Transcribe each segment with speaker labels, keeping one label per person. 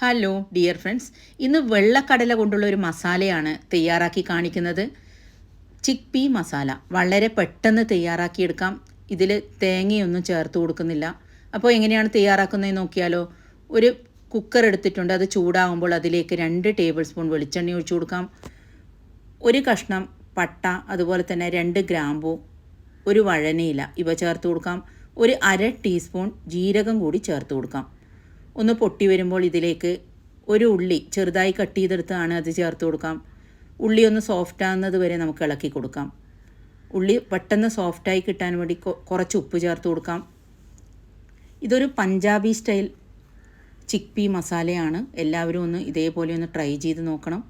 Speaker 1: Hello dear friends ഇന്ന് വെള്ളക്കടല കൊണ്ടുള്ള ഒരു മസാലയാണ് തയ്യാറാക്കി കാണിക്കുന്നത്. Chickpea masala. വളരെ പെട്ടെന്ന് തയ്യാറാക്കിയെടുക്കാം. ഇതിൽ തേങ്ങയൊന്നും ചേർത്ത് കൊടുക്കുന്നില്ല. അപ്പോൾ എങ്ങനെയാണ് തയ്യാറാക്കുന്നതെന്ന് നോക്കിയാലോ? ഒരു കുക്കർ എടുത്തിട്ടുണ്ട്. അത് ചൂടാകുമ്പോൾ അതിലേക്ക് രണ്ട് ടേബിൾ സ്പൂൺ വെളിച്ചെണ്ണ ഒഴിച്ചു കൊടുക്കാം. ഒരു കഷ്ണം പട്ട അതുപോലെ തന്നെ രണ്ട് ഗ്രാമ്പു ഒരു വഴനയില ഇവ ചേർത്ത് കൊടുക്കാം. ഒരു അര ടീസ്പൂൺ ജീരകം കൂടി ചേർത്ത് കൊടുക്കാം. ഒന്ന് പൊട്ടി വരുമ്പോൾ ഇതിലേക്ക് ഒരു ഉള്ളി ചെറുതായി കട്ട് ചെയ്തെടുത്താണ് അത് ചേർത്ത് കൊടുക്കാം. ഉള്ളി ഒന്ന് സോഫ്റ്റ് ആകുന്നത് വരെ നമുക്ക് ഇളക്കി കൊടുക്കാം. ഉള്ളി പെട്ടെന്ന് സോഫ്റ്റായി കിട്ടാൻ വേണ്ടി കുറച്ച് ഉപ്പ് ചേർത്ത് കൊടുക്കാം. ഇതൊരു പഞ്ചാബി സ്റ്റൈൽ ചിക്ക് പീ മസാലയാണ്. എല്ലാവരും ഒന്ന് ഇതേപോലെ ഒന്ന് ട്രൈ ചെയ്ത് നോക്കണം.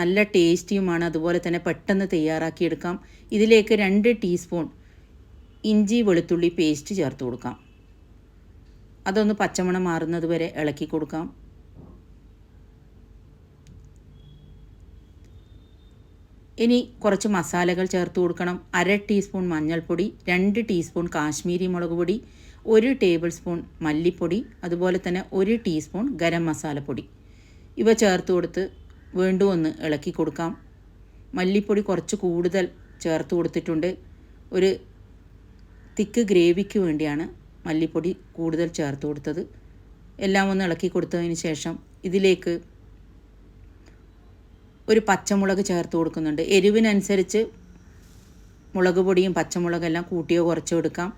Speaker 1: നല്ല ടേസ്റ്റിയുമാണ് അതുപോലെ തന്നെ പെട്ടെന്ന് തയ്യാറാക്കിയെടുക്കാം ഇതിലേക്ക് രണ്ട് ടീസ്പൂൺ ഇഞ്ചി വെളുത്തുള്ളി പേസ്റ്റ് ചേർത്ത് കൊടുക്കാം. അതൊന്ന് പച്ചമണം മാറുന്നത് വരെ ഇളക്കി കൊടുക്കാം. ഇനി കുറച്ച് മസാലകൾ ചേർത്ത് കൊടുക്കണം. അര ടീസ്പൂൺ മഞ്ഞൾപ്പൊടി രണ്ട് ടീസ്പൂൺ കാശ്മീരി മുളക് പൊടി ഒരു ടേബിൾ സ്പൂൺ മല്ലിപ്പൊടി അതുപോലെ തന്നെ ഒരു ടീസ്പൂൺ ഗരം മസാലപ്പൊടി ഇവ ചേർത്ത് കൊടുത്ത് വീണ്ടും ഒന്ന് ഇളക്കി കൊടുക്കാം. മല്ലിപ്പൊടി കുറച്ച് കൂടുതൽ ചേർത്ത് കൊടുത്തിട്ടുണ്ട്. ഒരു തിക്ക് ഗ്രേവിക്ക് വേണ്ടിയാണ് മല്ലിപ്പൊടി കൂടുതൽ ചേർത്ത് കൊടുത്തത്. എല്ലാം ഒന്ന് ഇളക്കി കൊടുത്തതിന് ശേഷം ഇതിലേക്ക് ഒരു പച്ചമുളക് ചേർത്ത് കൊടുക്കുന്നുണ്ട്. എരിവിനനുസരിച്ച് മുളക് പൊടിയും പച്ചമുളകെല്ലാം കൂട്ടിയോ കുറച്ചോ എടുക്കാം.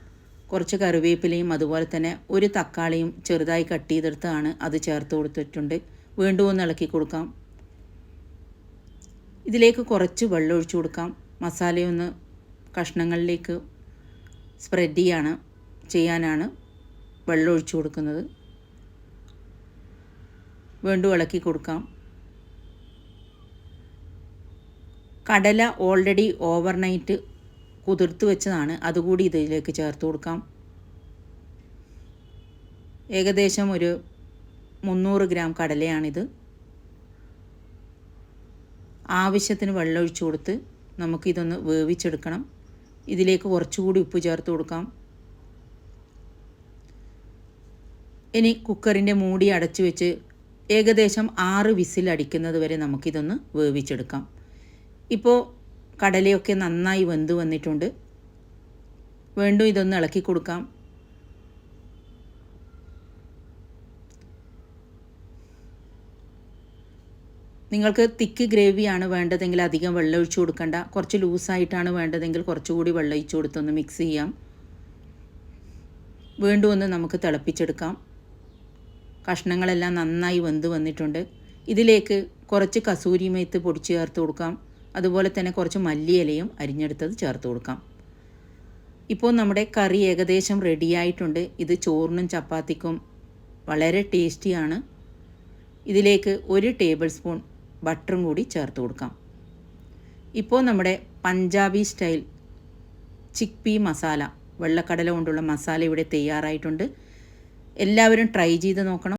Speaker 1: കുറച്ച് കറിവേപ്പിലയും അതുപോലെ തന്നെ ഒരു തക്കാളിയും ചെറുതായി കട്ട് ചെയ്തെടുത്താണ് അത് ചേർത്ത് കൊടുത്തിട്ടുണ്ട്. വീണ്ടും ഒന്ന് ഇളക്കി കൊടുക്കാം. ഇതിലേക്ക് കുറച്ച് വെള്ളം ഒഴിച്ചു കൊടുക്കാം. മസാലയൊന്ന് കഷ്ണങ്ങളിലേക്ക് സ്പ്രെഡ് ചെയ്യാണ്. ചെയ്യാനാണ് വെള്ളം ഒഴിച്ചു കൊടുക്കുന്നത്. വീണ്ടും ഇളക്കി കൊടുക്കാം. കടല ഓൾറെഡി ഓവർനൈറ്റ് കുതിർത്ത് വെച്ചതാണ്. അതുകൂടി ഇതിലേക്ക് ചേർത്ത് കൊടുക്കാം. ഏകദേശം ഒരു മുന്നൂറ് ഗ്രാം കടലയാണിത്. ആവശ്യത്തിന് വെള്ളം കൊടുത്ത് നമുക്കിതൊന്ന് വേവിച്ചെടുക്കണം. ഇതിലേക്ക് കുറച്ചുകൂടി ഉപ്പ് ചേർത്ത് കൊടുക്കാം. ഇനി കുക്കറിന്റെ മൂടി അടച്ചു വെച്ച് ഏകദേശം ആറ് വിസിൽ അടിക്കുന്നത് വരെ നമുക്കിതൊന്ന് വേവിച്ചെടുക്കാം. ഇപ്പോൾ കടലയൊക്കെ നന്നായി വെന്ത് വന്നിട്ടുണ്ട്. വീണ്ടും ഇതൊന്ന് ഇളക്കി കൊടുക്കാം. നിങ്ങൾക്ക് തിക്ക് ഗ്രേവിയാണ് വേണ്ടതെങ്കിൽ അധികം വെള്ളം ഒഴിച്ചു കൊടുക്കണ്ട. കുറച്ച് ലൂസായിട്ടാണ് വേണ്ടതെങ്കിൽ കുറച്ചുകൂടി വെള്ളം ഒഴിച്ചു കൊടുത്തൊന്ന് മിക്സ് ചെയ്യാം. വീണ്ടും ഒന്ന് നമുക്ക് തിളപ്പിച്ചെടുക്കാം. കഷ്ണങ്ങളെല്ലാം നന്നായി വെന്ത് വന്നിട്ടുണ്ട്. ഇതിലേക്ക് കുറച്ച് കസൂരി മേത്ത് പൊടിച്ച് ചേർത്ത് കൊടുക്കാം. അതുപോലെ തന്നെ കുറച്ച് മല്ലിയിലയും അരിഞ്ഞെടുത്തത് ചേർത്ത് കൊടുക്കാം. ഇപ്പോൾ നമ്മുടെ കറി ഏകദേശം റെഡിയായിട്ടുണ്ട് ഇത് ചോറിനും ചപ്പാത്തിക്കും വളരെ ടേസ്റ്റിയാണ് ഇതിലേക്ക് ഒരു ടേബിൾ സ്പൂൺ ബട്ടറും കൂടി ചേർത്ത് കൊടുക്കാം. ഇപ്പോൾ നമ്മുടെ Punjabi style chickpea masala വെള്ളക്കടല കൊണ്ടുള്ള മസാല ഇവിടെ തയ്യാറായിട്ടുണ്ട്. എല്ലാവരും ട്രൈ ചെയ്ത് നോക്കണം.